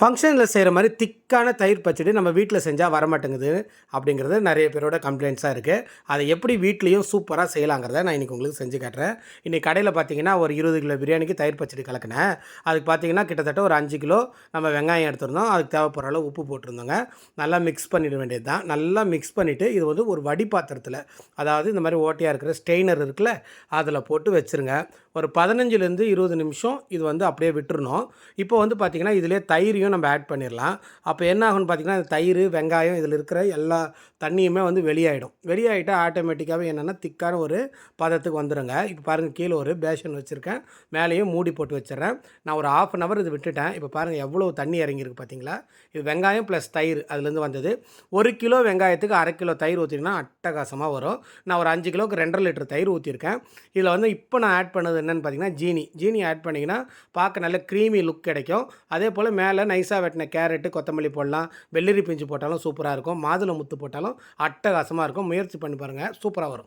ஃபங்க்ஷனில் செய்கிற மாதிரி திக்கான தயிர் பச்சடி நம்ம வீட்டில் செஞ்சால் வரமாட்டேங்குது அப்படிங்கிறது நிறைய பேரோட கம்ப்ளைண்ட்ஸாக இருக்குது அதை எப்படி வீட்லேயும் சூப்பராக செய்யலாங்கிறத நான் இன்றைக்கி உங்களுக்கு செஞ்சு காட்டுறேன். இன்றைக்கி கடையில் பார்த்தீங்கன்னா ஒரு இருபது கிலோ பிரியாணிக்கு தயிர் பச்சடி கலக்கினேன். அதுக்கு பார்த்தீங்கன்னா கிட்டத்தட்ட ஒரு அஞ்சு கிலோ நம்ம வெங்காயம் எடுத்துருந்தோம். அதுக்கு தேவைப்படுற அளவு உப்பு போட்டிருந்தோங்க. நல்லா மிக்ஸ் பண்ணிட வேண்டியது தான் நல்லா மிக்ஸ் பண்ணிவிட்டு இது வந்து ஒரு வடி பாத்திரத்தில் அதாவது இந்த மாதிரி ஓட்டையாக இருக்கிற ஸ்டெய்னர் இருக்குல்ல அதில் போட்டு வச்சுருங்க. ஒரு பதினஞ்சுலேருந்து இருபது நிமிஷம் இது வந்து அப்படியே விட்டுருணும் இப்போ வந்து பார்த்திங்கன்னா இதிலே தயிரையும் நம்ம ஆட் பண்ணிடலாம் அப்போ என்ன ஆகும்னு பார்த்திங்கன்னா தயிர் வெங்காயம் இதில் இருக்கிற எல்லா தண்ணியுமே வந்து வெளியாகிடும் வெளியாகிட்டால் ஆட்டோமேட்டிக்காகவே என்னென்னா திக்கான ஒரு பதத்துக்கு வந்துடுங்க இப்போ பாருங்கள் கீழே ஒரு பேஷன் வச்சுருக்கேன். மேலேயும் மூடி போட்டு வச்சிடுறேன் நான் ஒரு ஆஃப் அன் ஹவர் இது விட்டுட்டேன். இப்போ பாருங்கள் எவ்வளோ தண்ணி இறங்கியிருக்கு பார்த்தீங்களா இது வெங்காயம் ப்ளஸ் தயிர் அதுலேருந்து வந்தது. ஒரு கிலோ வெங்காயத்துக்கு அரை கிலோ தயிர் ஊற்றிங்கன்னா அட்டகாசமாக வரும். நான் ஒரு அஞ்சு கிலோவுக்கு ரெண்டரை லிட்டர் தயிர் ஊற்றிருக்கேன் இதில் வந்து இப்போ நான் ஆட் பண்ணது என்னென்னு பார்த்தீங்கன்னா ஜீனி. ஜீனி ஆட் பண்ணிங்கன்னா பார்க்க நல்ல க்ரீமி லுக் கிடைக்கும். அதே போல் மேலே நைஸாக வெட்டின கேரட்டு கொத்தமல்லி போடலாம். வெள்ளரி பிஞ்சு போட்டாலும் சூப்பராக இருக்கும். மாதுளை முத்து போட்டாலும் அட்டகாசமாக இருக்கும். முயற்சி பண்ணி பாருங்கள் சூப்பராக வரும்.